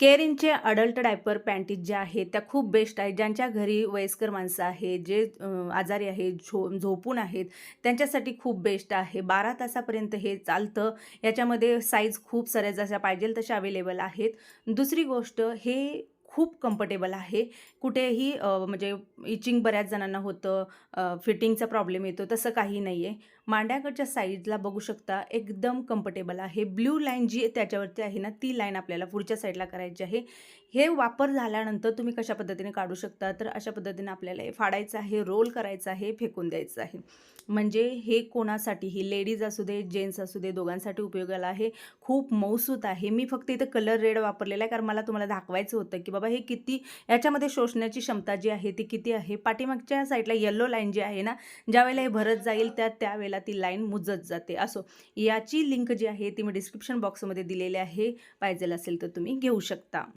केअरिंगचे adult diaper पॅन्टीज ज्या आहेत त्या खूप बेस्ट आहेत. ज्यांच्या घरी वयस्कर माणसं आहेत जे आजारी आहेत झो झोपून आहेत त्यांच्यासाठी खूप बेस्ट आहे. बारा तासापर्यंत हे चालतं. याच्यामध्ये साईज खूप साऱ्या जशा पाहिजेल तशा अवेलेबल आहेत. दुसरी गोष्ट हे खूप कम्फर्टेबल आहे. कुठेही म्हणजे इचिंग बऱ्याच जणांना होतं फिटिंगचा प्रॉब्लेम येतो तसं काही नाही आहे मांड्याकडच्या साईडला बघू शकता एकदम कम्फर्टेबल आहे. ब्ल्यू लाईन जी त्याच्यावरती आहे ना ती लाईन आपल्याला पुढच्या साईडला करायची आहे. हे वापर झाल्यानंतर तुम्ही कशा पद्धतीने काढू शकता? तर अशा पद्धतीने आपल्याला हे फाडायचं आहे रोल करायचं आहे फेकून द्यायचं आहे. म्हणजे हे कोणासाठीही लेडीज असू दे जेंट्स असू दे दोघांसाठी उपयोगाला आहे. खूप मौसूत आहे. मी फक्त इथं कलर रेड वापरलेला आहे कारण मला तुम्हाला दाखवायचं होतं की बाबा हे किती याच्यामध्ये शोषण्याची क्षमता जी आहे ती किती आहे? पाठीमागच्या साईडला येल्लो लाईन जी आहे ना ज्यावेळेला हे भरत जाईल त्या त्यावेळेला ती लाईन मुजत जाते. असो याची लिंक जी आहे ती मी डिस्क्रिप्शन बॉक्समध्ये दिलेली आहे. पाहिजे असेल तर तुम्ही घेऊ शकता.